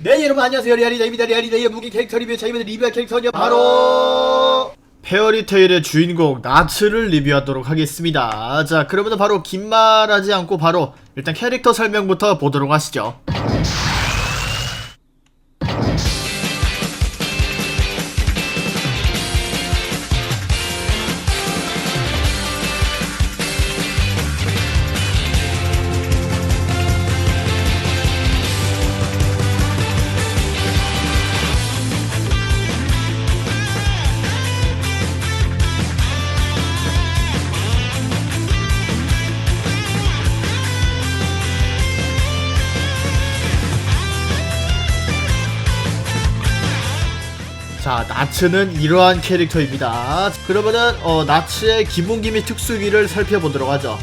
네 여러분 안녕하세요. 리아리다입니다. 리아리다의 무기 캐릭터 리뷰 자 이번에 리뷰할 캐릭터는요 바로 페어리테일의 주인공 나츠를 리뷰하도록 하겠습니다. 자 그러면 바로 긴 말하지 않고 바로 일단 캐릭터 설명부터 보도록 하시죠 자 나츠는 이러한 캐릭터입니다. 그러면은 어 나츠의 기본기 및 특수기를 살펴보도록 하죠.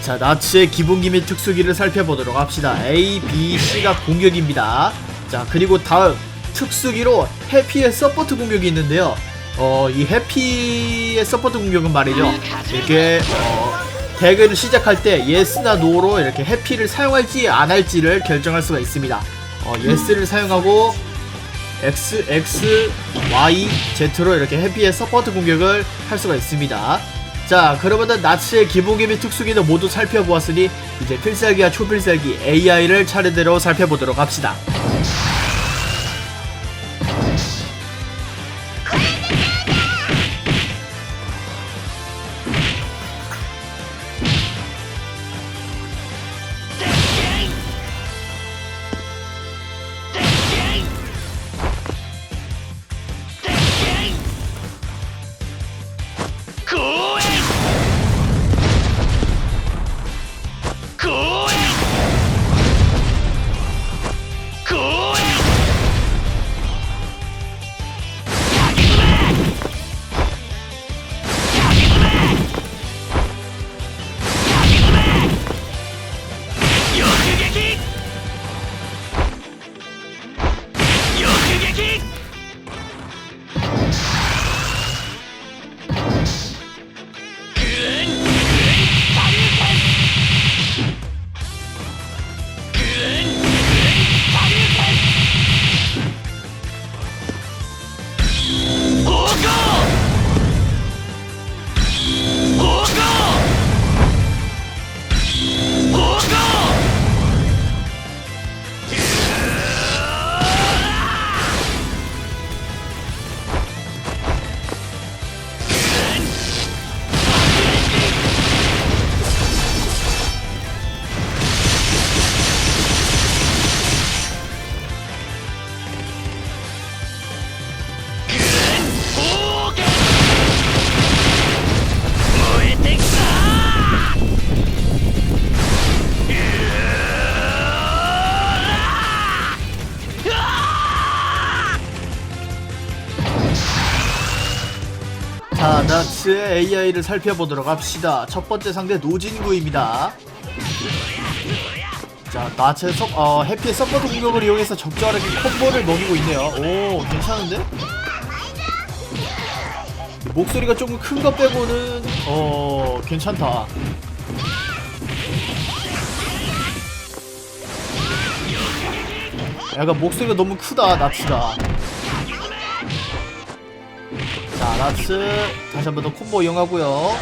자 나츠의 기본기 및 특수기를 살펴보도록 합시다. A, B, C가 공격입니다. 자 그리고 다음 특수기로 해피의 서포트 공격이 있는데요. 어 이 해피의 서포트 공격은 말이죠. 이렇게 어 대결을 시작할 때 예스나 노로 이렇게 해피를 사용할지 안 할지를 결정할 수가 있습니다 어, 예스를 사용하고 X, X, Y, Z로 이렇게 해피의 서포트 공격을 할 수가 있습니다. 자, 그러면은 나츠의 기본기 및 특수기는 모두 살펴보았으니 이제 필살기와 초필살기 AI를 차례대로 살펴보도록 합시다. 자, 나츠의 AI를 살펴보도록 합시다. 첫 번째 상대 노진구입니다. 자, 나츠의 서, 어, 해피의 서포트 공격을 이용해서 적절하게 콤보를 넣고 있네요. 오, 괜찮은데? 목소리가 조금 큰거 빼고는 어 괜찮다. 약간 목소리가 너무 크다 나츠가. 자 나츠 다시 한 번 더 콤보 이용하고요.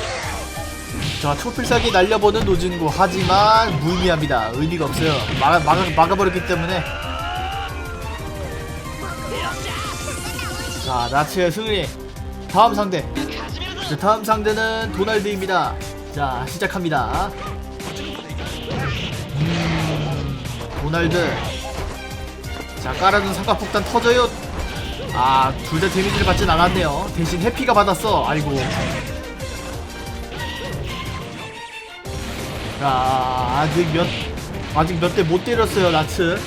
자 초필살기 날려보는 노진구 하지만 무의미합니다. 의미가 없어요. 막아, 막아, 막아버렸기 때문에. 자 나츠의 승리. 다음 상대. 자, 다음 상대는 도날드입니다. 자, 시작합니다. 음, 도날드. 자, 깔아둔 삼각폭탄 터져요. 아, 둘 다 데미지를 받진 않았네요. 대신 해피가 받았어. 아이고. 자, 아직 몇, 아직 몇 대 못 때렸어요, 나츠.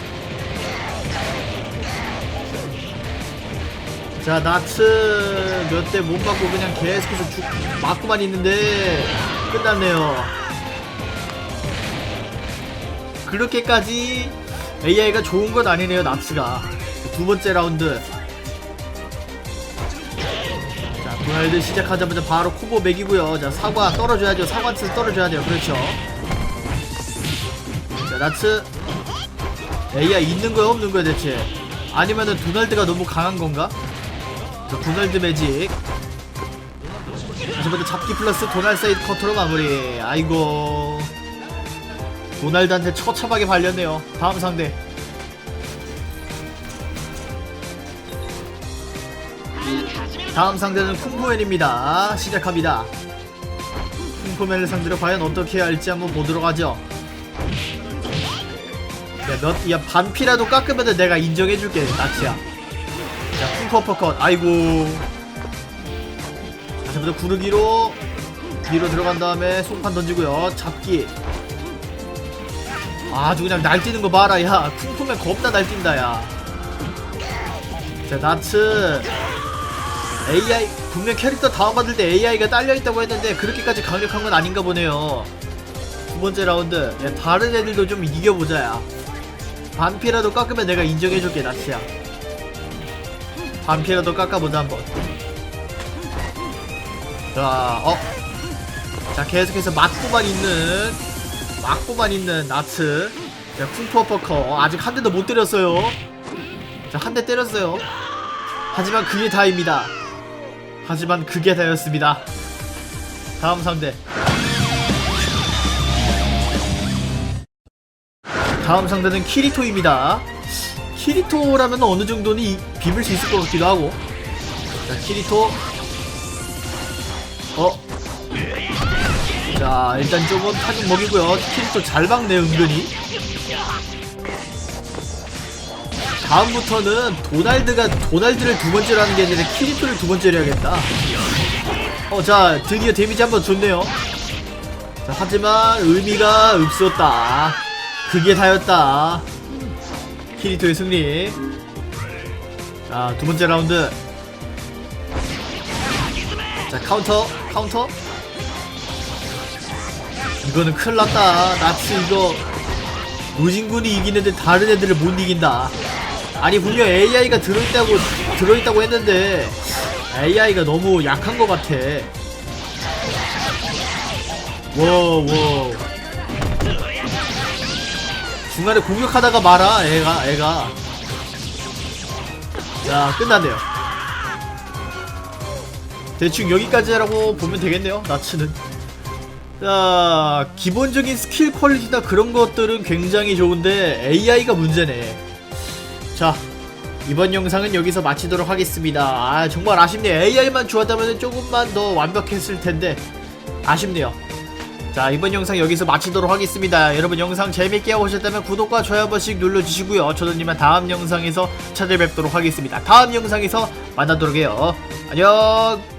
자 나츠 몇 대 못 맞고 그냥 계속해서 죽, 맞고만 있는데 끝났네요 그렇게까지 AI가 좋은 건 아니네요 나츠가 두 번째 라운드 도날드 시작하자마자 바로 콤보 맥이고요. 자 사과 떨어져야죠. 사과 떨어져야 돼요 그렇죠. 자 나츠. AI 있는 거야 없는 거야 대체? 아니면은 도날드가 너무 강한 건가? 자, 도날드 매직. 다시 먼저 잡기 플러스 도날드 사이드 커터로 마무리. 아이고. 도날드한테 처참하게 발렸네요. 다음 상대 다음 상대는 쿵푸맨입니다 시작합니다 쿵푸맨을 상대로 과연 어떻게 해야 할지 한번 보도록 하죠 야, 몇, 야, 반피라도 깎으면 내가 인정해줄게, 나치야. 자, 쿵푸 어퍼컷. 아이고. 다시 먼저 구르기로 뒤로 들어간 다음에 송판 던지고요. 잡기. 아주 그냥 날뛰는 거 봐라, 야. 쿵푸맨 겁나 날뛴다, 야. 자, 나츠. AI, 분명 캐릭터 다운받을 때 AI가 딸려있다고 했는데 그렇게까지 강력한 건 아닌가 보네요. 두 번째 라운드. 야, 다른 애들도 좀 이겨보자, 야. 반피라도 깎으면 내가 인정해줄게 나치야 반피라도 깎아보자 한번 자 어? 자 계속해서 맞고만 있는 맞고만 있는 나츠 자 쿵푸 어퍼커 어, 아직 한 대도 못 때렸어요 자 한 대 때렸어요 하지만 그게 다입니다 하지만 그게 다였습니다 다음 상대 다음 상대는 키리토입니다. 키리토라면 어느 정도는 이- 비빌 수 있을 것 같기도 하고. 자, 키리토. 어. 자, 일단 조금 타격 먹이고요. 키리토 잘 박네, 은근히. 다음부터는 도날드가 도날드를 두 번째로 하는 게 아니라 키리토를 두 번째로 해야겠다. 어, 자, 드디어 데미지 한번 줬네요. 자, 하지만 의미가 없었다. 그게 다였다. 키리토의 승리. 자, 두 번째 라운드. 자, 카운터, 카운터. 이거는 큰일 났다. 나츠 이거 노진군이 이기는데 다른 애들을 못 이긴다. 아니 분명 AI가 들어있다고 들어있다고 했는데 AI가 너무 약한 것 같아. 워 워. 중간에 공격하다가 말아 애가 애가 자 끝났네요 대충 여기까지라고 보면 되겠네요 나츠는 자 기본적인 스킬 퀄리티나 그런 것들은 굉장히 좋은데 AI가 문제네 자 이번 영상은 여기서 마치도록 하겠습니다. 아 정말 아쉽네 AI만 좋았다면 조금만 더 완벽했을 텐데. 아쉽네요. 자 이번 영상 여기서 마치도록 하겠습니다. 여러분 영상 재밌게 보셨다면 구독과 좋아요 한 번씩 눌러주시고요. 저는 이만 다음 영상에서 찾아뵙도록 하겠습니다. 다음 영상에서 만나도록 해요. 안녕